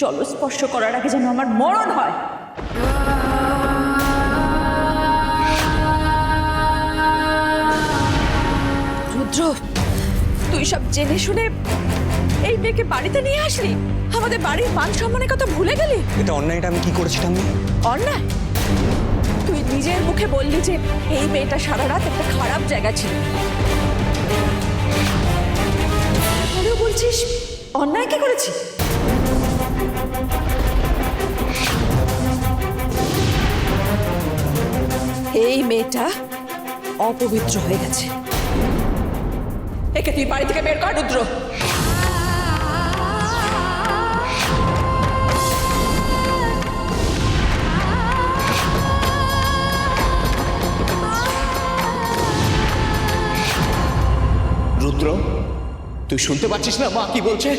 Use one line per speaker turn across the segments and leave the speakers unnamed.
জলস্পর্শ করার আগে যেন আমার মরণ হয়। রুদ্র তুই সব জেনে শুনে এই মেয়েকে বাড়িতে নিয়ে আসলি? আমাদের বাড়ির মান সম্মানের কথা ভুলে গেলি?
এটা অন্যায়টা আমি কি করেছি ঠাম্মি
অন্যায়? তুই নিজের মুখে বললি যে এই মেয়েটা সারা রাত একটা খারাপ জায়গা ছিল। তাহলেও বলছিস, অন্যায় কি করেছি এই মেয়েটা অপবিত্র হয়ে গেছে। একে তুই বাড়ি থেকে বের কর, রুদ্র।
রুদ্র? তুই শুনতে পাচ্ছিস না? মা, কি বলছে?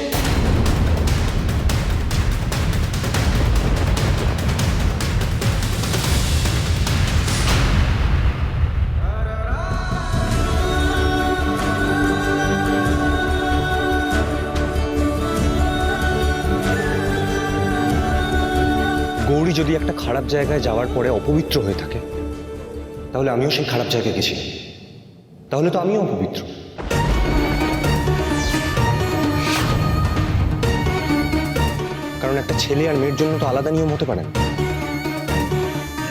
গৌরী যদি একটা খারাপ জায়গায় যাওয়ার পরে অপবিত্র হয়ে থাকে, তাহলে আমিও সেই খারাপ জায়গায় গেছি। তাহলে তো আমিও অপবিত্র। কারণ একটা ছেলে আর মেয়ের জন্য তো আলাদা নিয়ম হতে পারে না।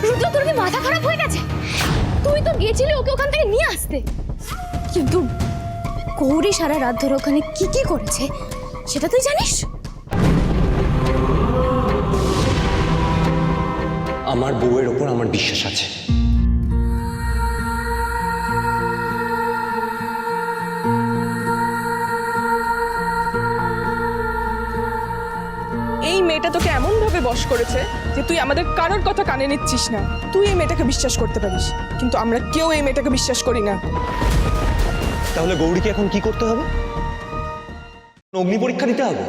রুদ্র তোর কি মাথা খারাপ হয়ে গেছে? তুই তো গেছিলি ওকে ওখান থেকে নিয়ে আসতে। কিন্তু গৌরী সারা রাত ধরে ওখানে কি কি করেছে সেটা তুই জানিস?
আমার বউয়ের ওপর আমার বিশ্বাস আছে।
এই মেয়েটা তোকে এমন ভাবে বশ করেছে যে তুই আমাদের কারোর কথা কানে নিচ্ছিস না। তুই এই মেয়েটাকে বিশ্বাস করতে পারিস কিন্তু আমরা কেউ এই মেয়েটাকে বিশ্বাস করি না।
তাহলে গৌরীকে এখন কি করতে হবে? অগ্নি পরীক্ষা দিতে হবে।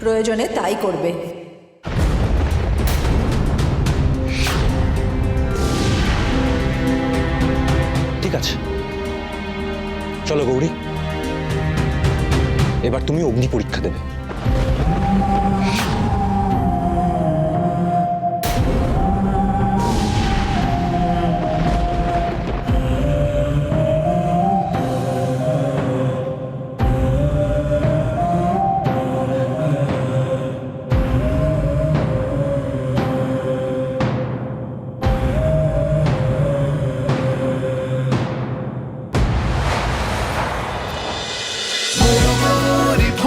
প্রয়োজনে তাই করবে।
ঠিক আছে। চলো গৌরী। এবার তুমি অগ্নি পরীক্ষা দেবে। Thank you.